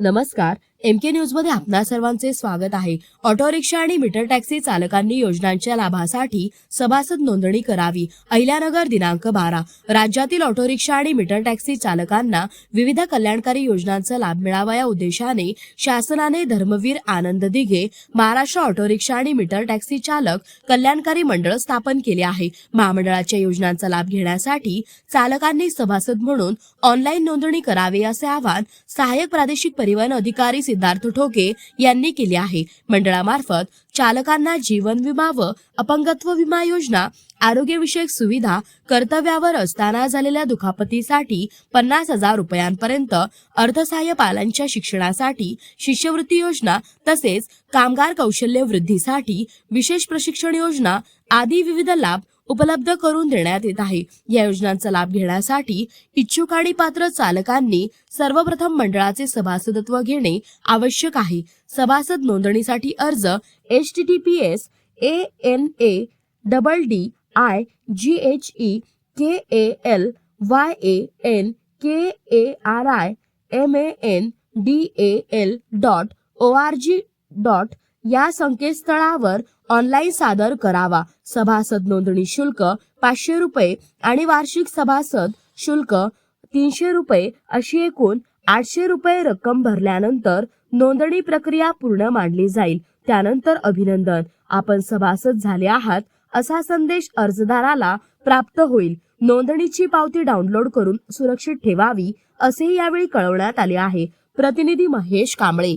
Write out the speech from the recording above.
नमस्कार एम के न्यूजमध्ये आपणा सर्वांचे स्वागत आहे. ऑटो रिक्षा आणि मीटर टॅक्सी चालकांनी योजनांच्या लाभासाठी सभासद नोंदणी करावी. अहिल्यानगर दिनांक बारा. राज्यातील ऑटो रिक्षा आणि मीटर टॅक्सी चालकांना विविध कल्याणकारी योजनांचा लाभ मिळावा या उद्देशाने शासनाने धर्मवीर आनंद दिघे महाराष्ट्र ऑटो रिक्षा आणि मीटर टॅक्सी चालक कल्याणकारी मंडळ स्थापन केले आहे. महामंडळाच्या योजनांचा लाभ घेण्यासाठी चालकांनी सभासद म्हणून ऑनलाईन नोंदणी करावी असे आवाहन सहाय्यक प्रादेशिक परिवहन अधिकारी सिद्धार्थ ठोके यांनी केले आहे. मंडळामार्फत चालकांना जीवन विमा व अपंगत्व विमा योजना आरोग्यविषयक सुविधा कर्तव्यावर असताना झालेल्या दुखापतीसाठी पन्नास हजार रुपयांपर्यंत अर्थसहाय्य पालांच्या शिक्षणासाठी शिष्यवृत्ती योजना तसेच कामगार कौशल्य वृद्धीसाठी विशेष प्रशिक्षण योजना आदी विविध लाभ उपलब्ध करून देण्यात येत आहे. या योजनांचा लाभ घेण्यासाठी इच्छुक आणि पात्र चालकांनी सर्वप्रथम मंडळाचे सभासदत्व घेणे आवश्यक आहे. सभासद नोंदणीसाठी अर्ज H T T P S A N A double D I G H E K A L Y A N K A R I M A N D A L dot O R G dot या संकेतस्थळावर online सादर करावा. सभासद नोंदणी शुल्क पाचशे रुपये आणि वार्षिक सभासद शुल्क तीनशे रुपये अशी एकूण आठशे रुपये रक्कम भरल्यानंतर नोंदणी प्रक्रिया पूर्ण मांडली जाईल. त्यानंतर अभिनंदन. आपण सभासद झाले आहात असा संदेश अर्जदाराला प्राप्त होईल. नोंदणीची पावती डाउनलोड करून सुरक्षित ठेवावी असे यावेळी कळवण्यात आले आहे. प्रतिनिधी महेश कांबळे.